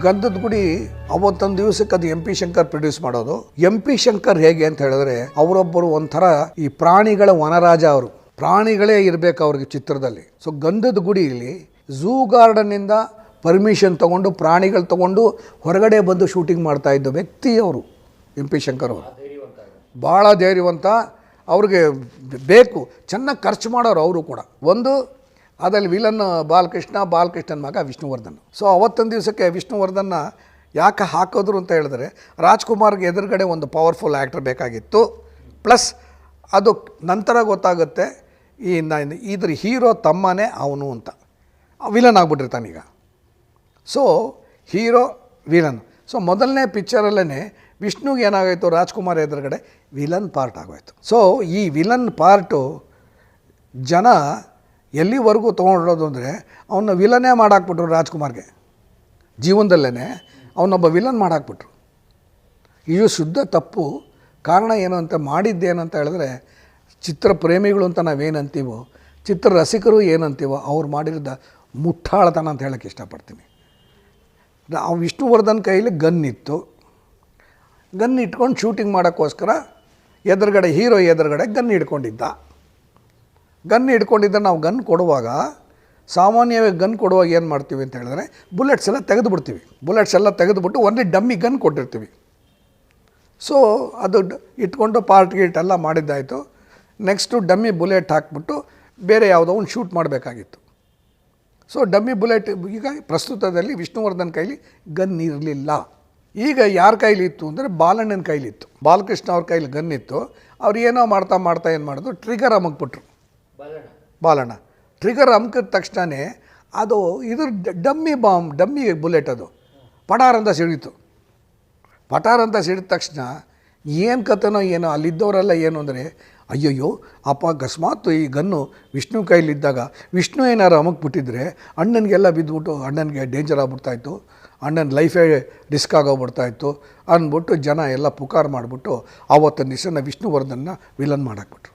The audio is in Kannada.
ಗಂಧದ ಗುಡಿ ಅವತ್ತೊಂದು ದಿವಸಕ್ಕೆ ಅದು ಎಂ ಪಿ ಶಂಕರ್ ಪ್ರೊಡ್ಯೂಸ್ ಮಾಡೋದು. ಎಂ ಪಿ ಶಂಕರ್ ಹೇಗೆ ಅಂತ ಹೇಳಿದ್ರೆ ಅವರೊಬ್ಬರು ಒಂಥರ ಈ ಪ್ರಾಣಿಗಳ ವನರಾಜ ಅವರು. ಪ್ರಾಣಿಗಳೇ ಇರಬೇಕು ಅವ್ರಿಗೆ ಚಿತ್ರದಲ್ಲಿ. ಸೊ ಗಂಧದ ಗುಡಿಯಲ್ಲಿ ಝೂ ಗಾರ್ಡನ್ನಿಂದ ಪರ್ಮಿಷನ್ ತಗೊಂಡು, ಪ್ರಾಣಿಗಳು ತಗೊಂಡು ಹೊರಗಡೆ ಬಂದು ಶೂಟಿಂಗ್ ಮಾಡ್ತಾ ಇದ್ದ ವ್ಯಕ್ತಿ ಅವರು, ಎಂ ಪಿ ಶಂಕರ್ ಅವರು. ಭಾಳ ಧೈರ್ಯವಂತ. ಅವ್ರಿಗೆ ಬೇಕು. ಚೆನ್ನಾಗಿ ಖರ್ಚು ಮಾಡೋರು ಅವರು ಕೂಡ. ಒಂದು ಅದರಲ್ಲಿ ವಿಲನ್ ಬಾಲಕೃಷ್ಣ, ಬಾಲಕೃಷ್ಣನ ಮಗ ವಿಷ್ಣುವರ್ಧನ್. ಸೊ ಅವತ್ತೊಂದು ದಿವಸಕ್ಕೆ ವಿಷ್ಣುವರ್ಧನ್ನ ಯಾಕೆ ಹಾಕಿದ್ರು ಅಂತ ಹೇಳಿದ್ರೆ, ರಾಜ್ಕುಮಾರ್ಗೆ ಎದುರುಗಡೆ ಒಂದು ಪವರ್ಫುಲ್ ಆ್ಯಕ್ಟರ್ ಬೇಕಾಗಿತ್ತು. ಪ್ಲಸ್ ಅದು ನಂತರ ಗೊತ್ತಾಗುತ್ತೆ, ಈ ನ- ಇದ್ರ ಹೀರೋ ತಮ್ಮನೇ ಅವನು ಅಂತ. ವಿಲನ್ ಆಗ್ಬಿಟ್ಟಿರ್ತಾನೀಗ ಸೊ ಹೀರೋ, ವಿಲನ್. ಸೊ ಮೊದಲನೇ ಪಿಕ್ಚರಲ್ಲೇ ವಿಷ್ಣುಗೆ ಏನಾಗೋಯಿತು, ರಾಜ್ಕುಮಾರ್ ಎದುರುಗಡೆ ವಿಲನ್ ಪಾರ್ಟ್ ಆಗೋಯ್ತು. ಸೊ ಈ ವಿಲನ್ ಪಾರ್ಟು ಜನ ಎಲ್ಲಿವರೆಗೂ ತೊಗೊಂಡಿರೋದು ಅಂದರೆ ಅವನ್ನ ವಿಲನೇ ಮಾಡಾಕ್ಬಿಟ್ರು ರಾಜ್ಕುಮಾರ್ಗೆ. ಜೀವನದಲ್ಲೇ ಅವನೊಬ್ಬ ವಿಲನ್ ಮಾಡಾಕ್ಬಿಟ್ರು. ಇದು ಶುದ್ಧ ತಪ್ಪು. ಕಾರಣ ಏನು ಅಂತ ಮಾಡಿದ್ದೇನಂತ ಹೇಳಿದ್ರೆ ಚಿತ್ರ ಪ್ರೇಮಿಗಳು ಅಂತ ನಾವೇನಂತೀವೋ ಚಿತ್ರ ರಸಿಕರು ಏನಂತೀವೋ, ಅವ್ರು ಮಾಡಿರೋದ ಮುಟ್ಟಾಳತನ ಅಂತ ಹೇಳೋಕ್ಕೆ ಇಷ್ಟಪಡ್ತೀನಿ. ನಾವು ವಿಷ್ಣುವರ್ಧನ್ ಕೈಯಲ್ಲಿ ಗನ್ ಇತ್ತು. ಗನ್ ಇಟ್ಕೊಂಡು ಶೂಟಿಂಗ್ ಮಾಡೋಕ್ಕೋಸ್ಕರ ಎದುರುಗಡೆ, ಹೀರೋ ಎದುರುಗಡೆ ಗನ್ ಹಿಡ್ಕೊಂಡಿದ್ದ. ಗನ್ ಹಿಡ್ಕೊಂಡಿದ್ದ ನಾವು ಗನ್ ಕೊಡುವಾಗ, ಸಾಮಾನ್ಯವಾಗಿ ಗನ್ ಕೊಡುವಾಗ ಏನು ಮಾಡ್ತೀವಿ ಅಂತ ಹೇಳಿದ್ರೆ ಬುಲೆಟ್ಸ್ ಎಲ್ಲ ತೆಗೆದುಬಿಡ್ತೀವಿ. ಬುಲೆಟ್ಸ್ ಎಲ್ಲ ತೆಗೆದುಬಿಟ್ಟು ಒಂದೇ ಡಮ್ಮಿ ಗನ್ ಕೊಟ್ಟಿರ್ತೀವಿ. ಸೊ ಅದು ಇಟ್ಕೊಂಡು ಪಾರ್ಟ್ ಗೀಟ್ ಎಲ್ಲ ಮಾಡಿದ್ದಾಯಿತು. ನೆಕ್ಸ್ಟು ಡಮ್ಮಿ ಬುಲೆಟ್ ಹಾಕ್ಬಿಟ್ಟು ಬೇರೆ ಯಾವುದೋ ಒಂದು ಶೂಟ್ ಮಾಡಬೇಕಾಗಿತ್ತು. ಸೊ ಡಮ್ಮಿ ಬುಲೆಟ್ ಈಗ ಪ್ರಸ್ತುತದಲ್ಲಿ ವಿಷ್ಣುವರ್ಧನ್ ಕೈಲಿ ಗನ್ ಇರಲಿಲ್ಲ. ಈಗ ಯಾರ ಕೈಲಿ ಇತ್ತು ಅಂದರೆ ಬಾಲಣ್ಣನ ಕೈಲಿತ್ತು ಬಾಲಕೃಷ್ಣ ಅವ್ರ ಕೈಲಿ ಗನ್ ಇತ್ತು. ಅವ್ರು ಏನೋ ಮಾಡ್ತಾ ಮಾಡ್ತಾ ಏನು ಮಾಡಿದ್ರು ಟ್ರಿಗರ್ ಅಮಕ್ಬಿಟ್ರು ಬಾಲಣ್ಣ. ಟ್ರಿಗರ್ ಅಮ್ಕಿದ ತಕ್ಷಣವೇ ಅದು ಇದ್ರ ಡಮ್ಮಿ ಬಾಂಬ್, ಡಮ್ಮಿ ಬುಲೆಟ್ ಅದು. ಪಟಾರ್ ಅಂತ ಸಿಡಿತು. ಪಟಾರ್ ಅಂತ ಸಿಡಿದ ತಕ್ಷಣ ಏನು ಕಥನೋ ಏನೋ ಅಲ್ಲಿದ್ದವರೆಲ್ಲ ಏನು ಅಂದರೆ, ಅಯ್ಯಯ್ಯೋ, ಅಪ್ಪ ಅಕಸ್ಮಾತ್ ಈ ಗನ್ನು ವಿಷ್ಣು ಕೈಲಿದ್ದಾಗ ವಿಷ್ಣು ಏನಾರು ಅಮಕ್ಬಿಟ್ಟಿದ್ರೆ ಅಣ್ಣನಿಗೆಲ್ಲ ಬಿದ್ದುಬಿಟ್ಟು ಅಣ್ಣನಿಗೆ ಡೇಂಜರ್ ಆಗ್ಬಿಡ್ತಾಯಿತ್ತು ಅಣ್ಣನ ಲೈಫೇ ರಿಸ್ಕ್ ಆಗೋಗ್ಬಿಡ್ತಾಯಿತ್ತು ಅಂದ್ಬಿಟ್ಟು ಜನ ಎಲ್ಲ ಪುಕಾರ್ ಮಾಡಿಬಿಟ್ಟು ಆವತ್ತಿನ ದಿವಸ ವಿಷ್ಣುವರ್ಧನ್ನ ವಿಲನ್ ಮಾಡಾಕ್ಬಿಟ್ರು.